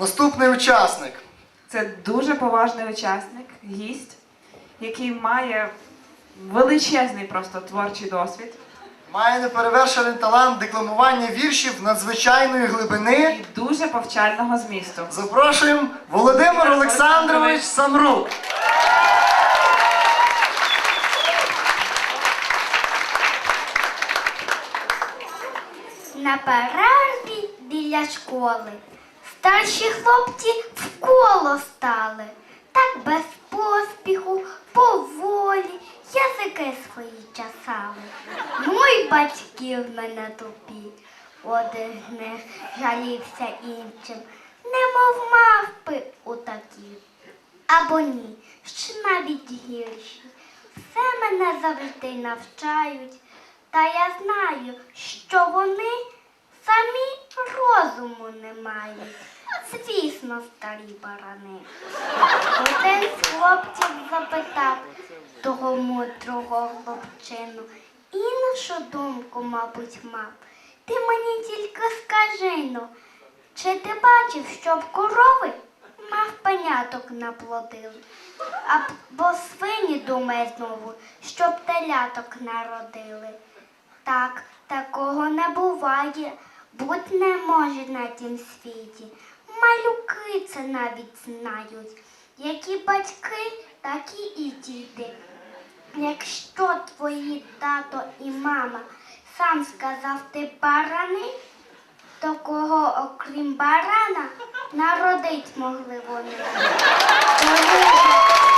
Наступний учасник. Це дуже поважний учасник, гість, який має величезний просто творчий досвід Має неперевершений талант декламування віршів надзвичайної глибини. і дуже повчального змісту. Запрошуємо Володимир Олександрович Самрук. На перерві біля школи старші хлопці в коло стали, так без поспіху, поволі, язики свої часали. Ну й батьки в мене тупі, один з них жалівся іншим, немов мавпи у такі. Або ні, ще навіть гірші. Все мене завжди навчають, та я знаю, що вони розуму не мають. Звісно, старі барани. Один з хлопців запитав того мудрого хлопчину. Іншу думку, мабуть, мав. Ти мені тільки скажи ну, чи ти бачив, щоб корови мав пеняток наплодили? Або свині думає знову, щоб теляток народили. Так, такого не буває, будь не може на тім світі. Малюки це навіть знають. Які батьки, такі і діти. Якщо твої тато і мама сам сказав ти барани, то кого, окрім барана, народить могли вони.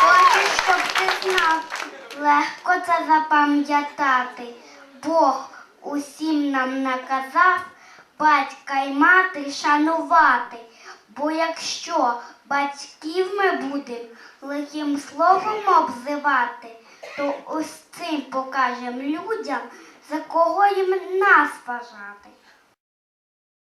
Хочу, щоб ти знав, легко це запам'ятати. Бог усім нам наказав батька й мати шанувати. Бо якщо батьків ми будемо лихим словом обзивати, то ось цим покажемо людям, за кого їм нас вважати.